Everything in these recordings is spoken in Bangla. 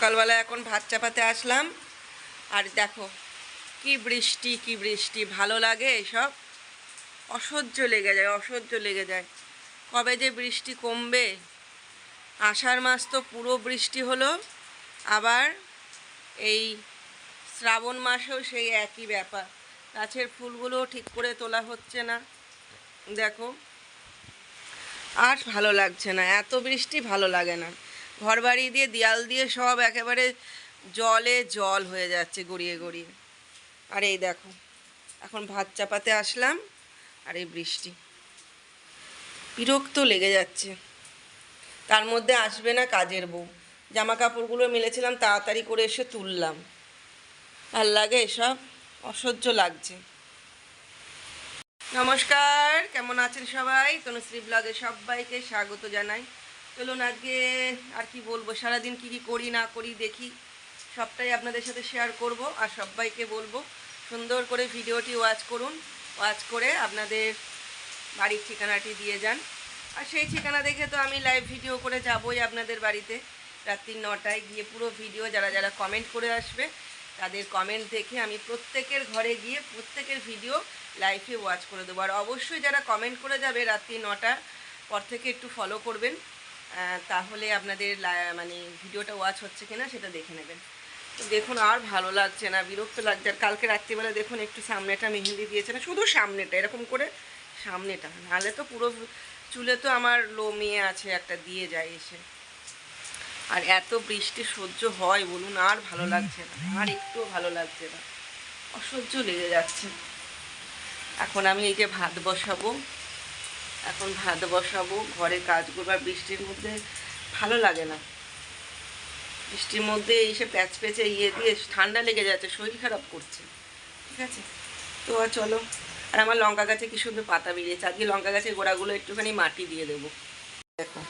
সকালবেলা এখন ভাত চাপাতে আসলাম। আর দেখো, কি বৃষ্টি কি বৃষ্টি, ভালো লাগে এসব? অসহ্য লেগে যায়, অসহ্য লেগে যায়। কবে যে বৃষ্টি কমবে? আষাঢ় মাস তো পুরো বৃষ্টি হলো, আবার এই শ্রাবণ মাসেও সেই একই ব্যাপার। গাছের ফুলগুলোও ঠিক করে তোলা হচ্ছে না। দেখো, আর ভালো লাগছে না, এত বৃষ্টি ভালো লাগে না। ঘর বাড়ি দিয়ে, দেয়াল দিয়ে সব একেবারে জলে জল হয়ে যাচ্ছে গড়িয়ে গড়িয়ে। আর এই দেখো, এখন ভাত চাপাতে আসলাম, আর এই বৃষ্টি। বিরক্ত লেগে যাচ্ছে। তার মধ্যে আসবে না কাজের বউ। জামা কাপড়গুলো মেলেছিলাম, তাড়াতাড়ি করে এসে তুললাম। ভালো লাগে এসব, অসহ্য লাগছে। নমস্কার, কেমন আছেন সবাই? তনুশ্রী ব্লগে সবাইকে স্বাগত জানাই। চলুন আজকে, আর কি বলব, সারাদিন কী কী করি না করি দেখি। সবটাই আপনাদের সাথে শেয়ার করব, আর সবাইকে বলব, সুন্দর করে ভিডিওটি ওয়াচ করুন ওয়াচ করে আপনাদের বাড়ির ঠিকানাটি দিয়ে যান। আর সেই ঠিকানা দেখে তো আমি লাইভ ভিডিও করে যাবই আপনাদের বাড়িতে। রাত্রি নটায় গিয়ে পুরো ভিডিও যারা যারা কমেন্ট করে আসবে, তাদের কমেন্ট দেখে আমি প্রত্যেকের ঘরে গিয়ে প্রত্যেকের ভিডিও লাইভে ওয়াচ করে দেবো। আর অবশ্যই যারা কমেন্ট করে যাবে রাত্রি নটার পর থেকে একটু ফলো করবেন। তাহলে আপনাদের লা- মানে ভিডিওটা ওয়াচ হচ্ছে কিনা সেটা দেখে নেবেন। তো দেখুন, আর ভালো লাগছে না, বিরক্ত লাগছে। আর কালকে রাত্রিবেলা দেখুন, একটু সামনেটা মেহেন্দি দিয়েছে না, শুধু সামনেটা, এরকম করে সামনেটা। নাহলে তো পুরো চুলে তো আমার লোমিয়ে আছে, একটা দিয়ে যায় এসে। আর এত বৃষ্টি সহ্য হয় বলুন, আর ভালো লাগছে না, আর একটুও ভালো লাগছে না। অসহ্য লেগে যাচ্ছে। এখন আমি এই যে ভাত বসাবো। এখন ভাত বসাবো, ঘরে কাজ করব, আর বৃষ্টির মধ্যে ভালো লাগে না। বৃষ্টির মধ্যে এসে প্যাচ প্যাচে ইয়ে দিয়ে ঠান্ডা লেগে যাচ্ছে, শরীর খারাপ করছে। ঠিক আছে? তো আর চলো, আর আমার লঙ্কা গাছে কি সুন্দর পাতা বেরিয়েছে। আজকে লঙ্কা গাছের গোড়াগুলো একটুখানি মাটি দিয়ে দেবো। দেখো,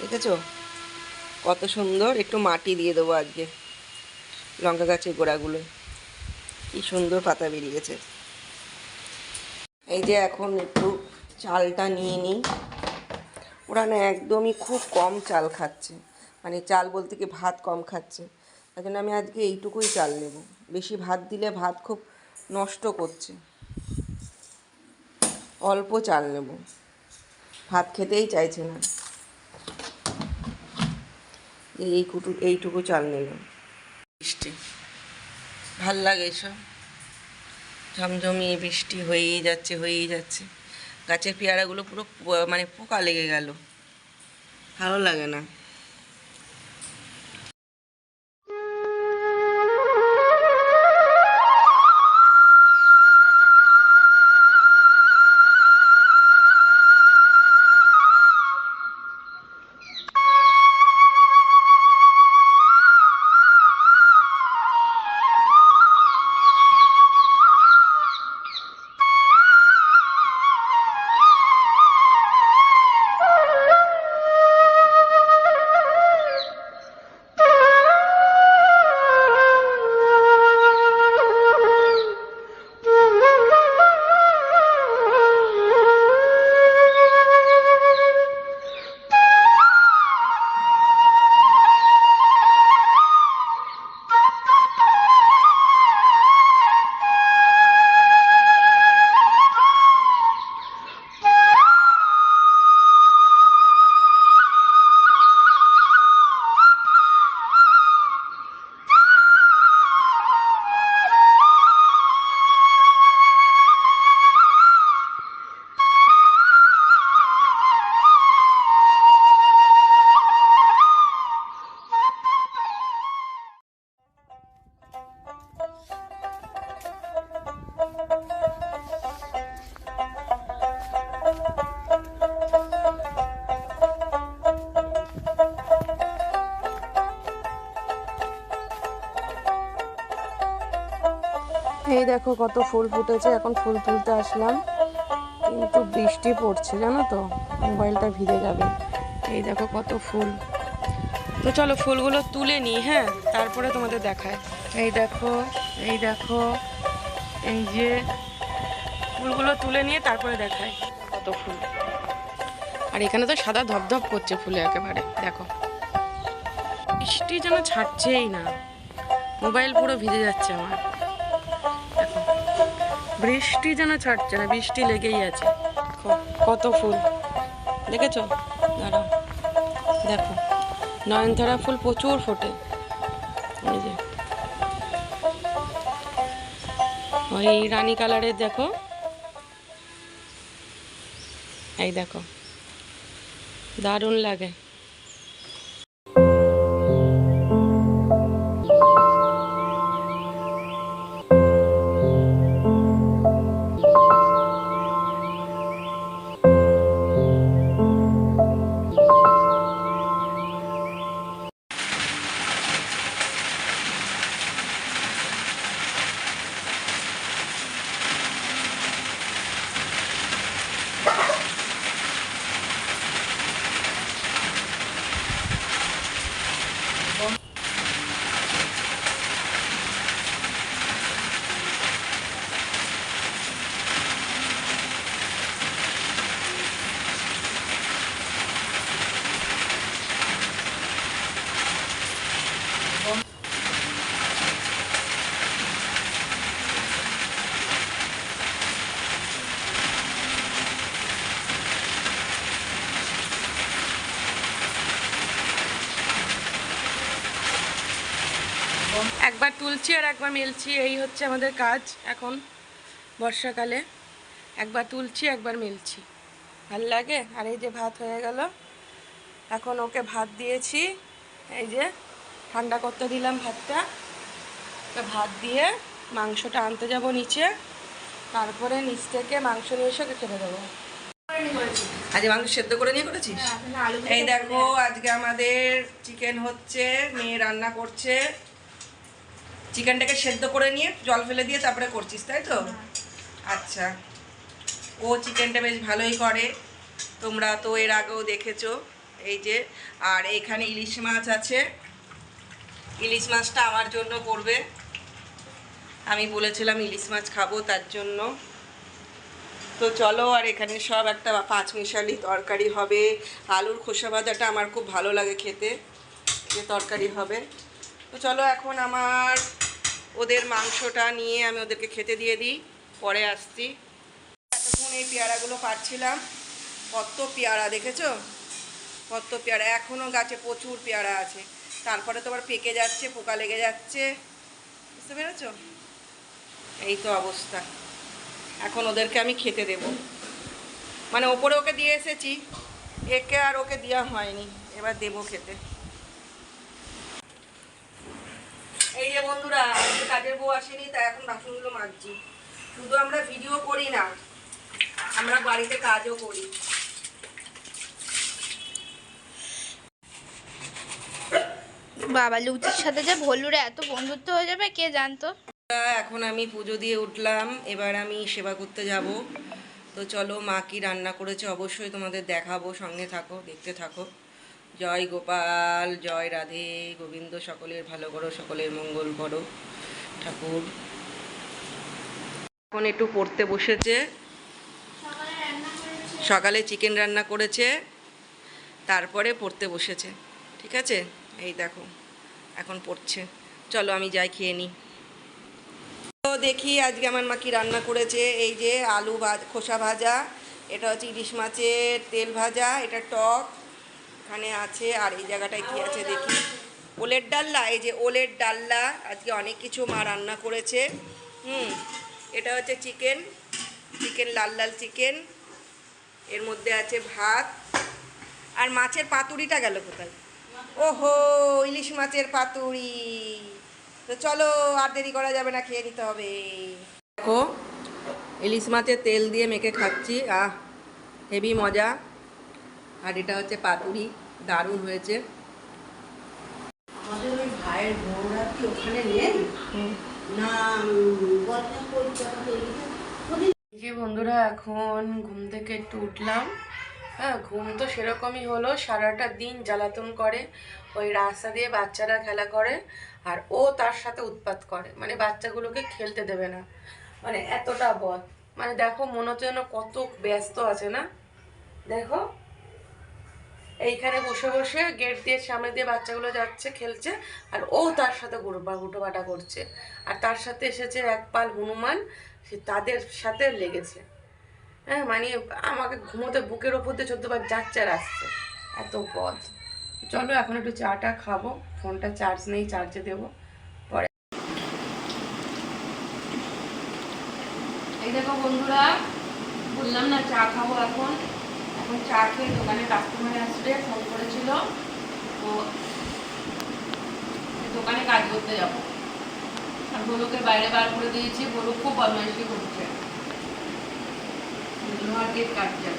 দেখেছ? কত সুন্দর একটু মাটি দিয়ে দেবো আজকে লঙ্কা গাছের গোড়াগুলো। কি সুন্দর পাতা বেরিয়েছে। এই যে এখন একটু চালটা নিয়ে নিই। ওরা না একদমই খুব কম চাল খাচ্ছে। মানে চাল বলতে কি ভাত কম খাচ্ছে। তাই জন্য আমি আজকে এইটুকুই চাল নেব। বেশি ভাত দিলে ভাত খুব নষ্ট করছে। অল্প চাল নেব। ভাত খেতেই চাইছে না। এই এইটুকু এইটুকু চাল নিলাম। বৃষ্টি। ভালো লাগে এসব। ঝমঝমিয়ে বৃষ্টি হয়েই যাচ্ছে হয়েই যাচ্ছে। গাছের পেয়ারাগুলো পুরো মানে পোকা লেগে গেল। ভালো লাগে না। দেখো কত ফুল ফুটেছে, এখন ফুল তুলতে আসলাম। কিন্তু বৃষ্টি পড়ছে, জানো তো? মোবাইলটা ভিজে যাবে। এই দেখো কত ফুল। তো চলো ফুলগুলো তুলে নিই হ্যাঁ? তারপরে তোমাদের দেখায়। এই দেখো এই দেখো, এই যে ফুলগুলো তুলে নিয়ে তারপরে দেখায়। কত ফুল। আর এখানে তো সাদা ধপধপ করছে ফুলে একেবারে, দেখো। বৃষ্টি যেন ছাড়ছেই না। মোবাইল পুরো ভিজে যাচ্ছে আমার। বৃষ্টি যেন ছাড়ছে না, বৃষ্টি লেগেই আছে। কত ফুল? দেখেছ? দাঁড়াও। দেখো। নয়নতারা ফুল প্রচুর ফোটে। এই যে। ওই রানী কালারের দেখো। এই দেখো। দারুণ লাগে। একবার আর একবার মেলছি এই হচ্ছে আমাদের কাজ এখন বর্ষাকালে। একবার তুলছি একবার মেলছি। ভালো লাগে? আর এই যে ভাত হয়ে গেল। এখন ওকে ভাত দিয়েছি। এই যে ঠান্ডা করতে দিলাম ভাতটা। ভাত দিয়ে মাংসটা আনতে যাব নিচে। তারপরে নিচ থেকে মাংস নিয়ে এসে ওকে খেতে দেবো। আজ মাংস সেদ্ধ করে নিয়ে করেছিস? এই দেখো আজকে আমাদের চিকেন হচ্ছে মেয়ে রান্না করছে। চিকেনটাকে সেদ্ধ করে নিয়ে জল ফেলে দিয়ে তারপরে করছিস তাই তো? আচ্ছা। ও চিকেনটা বেশ ভালোই করে। তোমরা তো এর আগেও দেখেছ। এই যে আর এখানে ইলিশ মাছ আছে। ইলিশ মাছটা আমার জন্য করবে। আমি বলেছিলাম ইলিশ মাছ খাব তার জন্য। তো চলো আর এখানে সব একটা পাঁচ মিশালি তরকারি হবে। আলুর খোসা ভাজাটা আমার খুব ভালো লাগে খেতে। যে তরকারি হবে। তো চলো এখন আমার ওদের মাংসটা নিয়ে আমি ওদেরকে খেতে দিয়ে দিই, পরে আসছি। এতক্ষণ এই পেয়ারাগুলো পাচ্ছিলাম কত পেয়ারা দেখেছ? কত পেয়ারা এখনও গাছে প্রচুর পেয়ারা আছে। তারপরে তো আবার পেকে যাচ্ছে, পোকা লেগে যাচ্ছে, বুঝতে পেরেছ? এই তো অবস্থা। এখন ওদেরকে আমি খেতে দেব। মানে ওপরে ওকে দিয়ে এসেছি, একে আর ওকে দেওয়া হয়নি, এবার দেবো খেতে। এই যে বন্ধুরা আজকে কাজের বউ আসেনি তাই এখন বাসনগুলো মাজছি। শুধু আমরা ভিডিও করি না আমরা বাড়িতে কাজও করি। বাবা লুচির সাথে যে ভল্লুরে এত বন্ধুত্ব হয়ে যাবে কে জানতো? এখন আমি পুজো দিয়ে উঠলাম এবার আমি সেবা করতে যাব। তো চলো মা কি রান্না করেছে অবশ্যই তোমাদের দেখাবো সঙ্গে থাকো দেখতে থাকো। জয় গোপাল, জয় রাধে, গোবিন্দ, সকলের ভালো করো, সকলের মঙ্গল করো। ঠাকুর। এখন একটু পড়তে বসেছে। সকালে চিকেন রান্না করেছে, তারপরে পড়তে বসেছে। ঠিক আছে? এই দেখো, এখন পড়ছে। চলো আমি যাই খেয়ে নিই। তো দেখি আজকে আমার মা কি রান্না করেছে। এই যে আলু ভাজ, খোসা ভাজা, এটা হচ্ছে ইলিশ মাছের তেল ভাজা, এটা টক। এখানে আছে, আর এই জায়গাটায় কি আছে দেখি। ওলের ডাল্লা, এই যে ওলের ডাল্লা, আজকে অনেক কিছু মা রান্না করেছে। হুম, এটা হচ্ছে চিকেন চিকেন, লাল লাল চিকেন। এর মধ্যে আছে ভাত। আর মাছের পাতুরিটা গেল কোথায়? ওহো, ইলিশ মাছের পাতুরি তো চলো, আর দেরি করা যাবে না, খেয়ে নিতে হবে। দেখো, ইলিশ মাছের তেল দিয়ে মেখে খাচ্ছি। আহ, হেভি মজা। আর এটা হচ্ছে পাতুরি দারুণ হয়েছে। আমাদের ওই ভাইয়ের বউরা কি ওখানে নেই? না যে বন্ধুরা এখন ঘুম থেকে একটু উঠলাম। হ্যাঁ ঘুম তো সেরকমই হলো সারাটা দিন জ্বালাতন করে ওই রাস্তা দিয়ে বাচ্চারা খেলা করে আর ও তার সাথে উৎপাত করে। মানে বাচ্চাগুলোকে খেলতে দেবে না। মানে এতটা বদ। মানে দেখো মনে হচ্ছে যেন কত ব্যস্ত আছে না? দেখো। এইখানে বসে বসে গেট দিয়ে সামনে দিয়ে বাচ্চাগুলো যাচ্ছে, খেলছে, আর ও তার সাথে গুরুপা হুটোপাটা করছে। আর তার সাথে এসেছে এক পাল হনুমান, সে তাদের সাথে লেগেছে। হ্যাঁ মানে আমাকে ঘুমোতে বুকের ওপর দিয়ে চোদ্দ বার যাচ্ছে আর আসছে। এত পথ চলো এখন একটু চাটা খাব, ফোনটা চার্জ নেই চার্জে দেবো। পরে এই দেখো বন্ধুরা, বললাম না চা খাব এখন। এখন চা খেয়ে দোকানে কাস্টমার আসবে ফোন করেছিল। তো দোকানে কাজ করতে যাব। আর গোলুকে বাইরে বার করে দিয়েছি বলু খুব বদমাইশি করছে। লোহার গেট কাটছে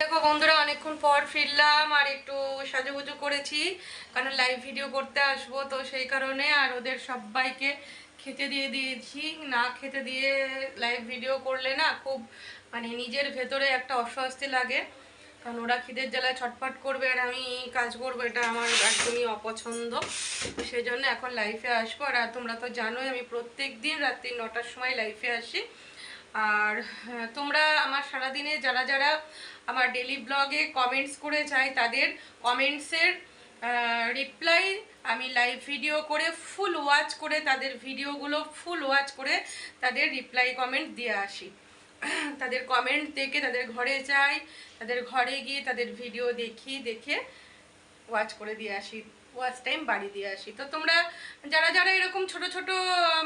দেখো বন্ধুরা, অনেকক্ষণ পর ফিরলাম আর একটু সাজুগুজু করেছি, কারণ লাইভ ভিডিও করতে আসব, তো সেই কারণে আর ওদের সবাইকে খেতে দিয়ে দিয়েছি। না খেতে দিয়ে লাইভ ভিডিও করলে না খুব মানে নিজের ভেতরে একটা অস্বস্তি লাগে, কারণ ওরা খিদের জ্বালায় ছটফট করবে আর আমি কাজ করব, এটা আমার একদমই অপছন্দ। সেই জন্য এখন লাইফে আসব। আর তোমরা তো জানোই আমি প্রত্যেক দিন রাত্রি নটার সময় লাইফে আসি। আর হ্যাঁ, তোমরা আমার সারাদিনে যারা যারা আমার ডেলি ব্লগে কমেন্টস করে চাই তাদের কমেন্টসের রিপ্লাই আমি লাইভ ভিডিও করে ফুল ওয়াচ করে তাদের ভিডিওগুলো ফুল ওয়াচ করে তাদের রিপ্লাই কমেন্ট দিয়ে আসি। তাদের কমেন্ট দেখে তাদের ঘরে যাই তাদের ঘরে গিয়ে তাদের ভিডিও দেখি দেখে ওয়াচ করে দিয়ে আসি। ওয়াচ টাইম বাড়ি দিয়ে আসি। তো তোমরা যারা যারা এরকম ছোট ছোট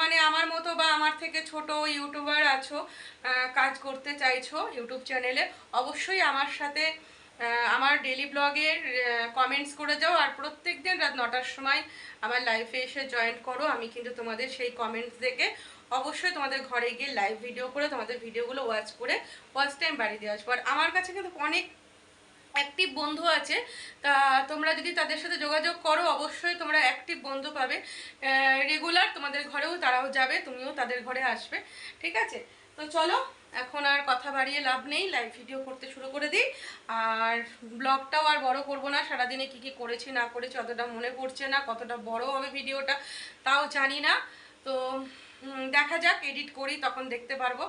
মানে আমার মতো বা আমার থেকে ছোট ইউটিউবার আছো কাজ করতে চাইছো ইউটিউব চ্যানেলে, অবশ্যই আমার সাথে আমার ডেলি ব্লগের কমেন্টস করে যাও। আর প্রত্যেক দিন রাত নটার সময় আমার লাইফে এসে জয়েন করো। আমি কিন্তু তোমাদের সেই কমেন্টস দেখে অবশ্যই তোমাদের ঘরে গিয়ে লাইভ ভিডিও করে, তোমাদের ভিডিওগুলো ওয়াচ করে ওয়াচ টাইম বাড়ি দিয়ে আসব। আর আমার কাছে কিন্তু অনেক অ্যাক্টিভ বন্ধু আছে, তা তোমরা যদি তাদের সাথে যোগাযোগ করো, অবশ্যই তোমরা অ্যাক্টিভ বন্ধু পাবে। রেগুলার তোমাদের ঘরেও তারাও যাবে, তুমিও তাদের ঘরে আসবে, ঠিক আছে? তো চলো, এখন আর কথা বাড়িয়ে লাভ নেই লাইভ ভিডিও করতে শুরু করে দিই। আর ব্লগটাও আর বড় করব না, সারাদিনে কি কি করেছি, না করেছি, অতটা মনে পড়ছে না, কতটা বড় হবে ভিডিওটা তাও জানি না। তো দেখা যাক এডিট করি, তখন দেখতে পারব।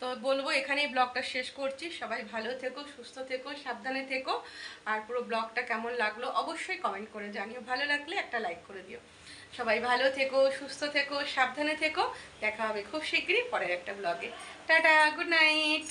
তো বলব, এখানেই ব্লগটা শেষ করছি। সবাই ভালো থেকো, সুস্থ থেকো, সাবধানে থেকো। আর পুরো ব্লগটা কেমন লাগল, অবশ্যই কমেন্ট করে জানিও। ভালো লাগলে একটা লাইক করে দিও। সবাই ভালো থেকো, সুস্থ থেকো, সাবধানে থেকো। দেখা হবে খুব শীঘ্রই পরের একটা ব্লগে টাটা গুড নাইট